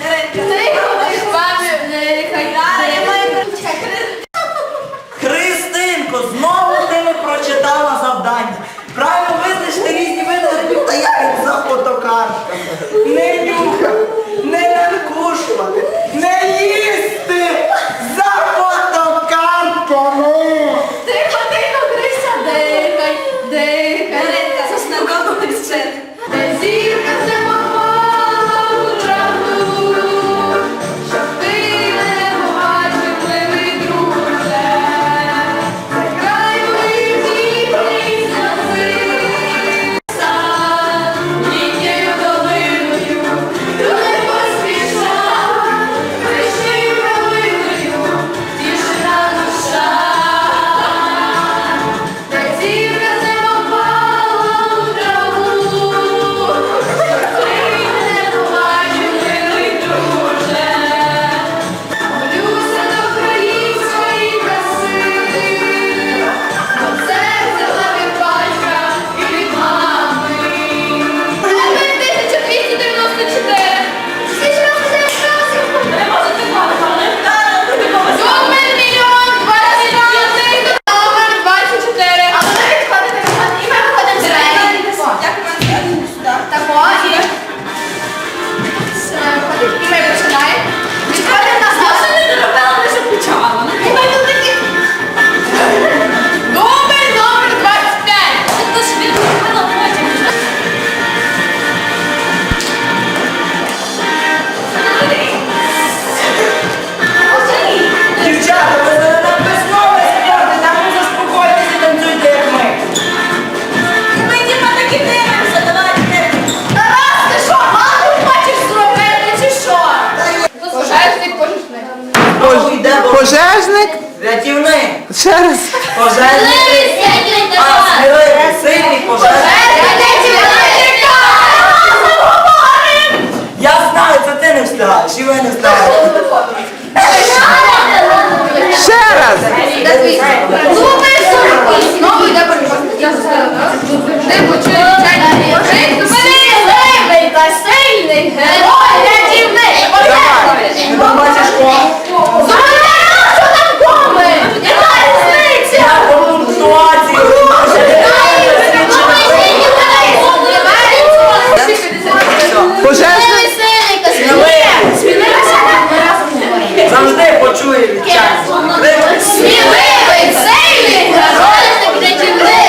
誰に Рятівник. Ще раз. Пожежник. А, сміливий, сильний пожежник.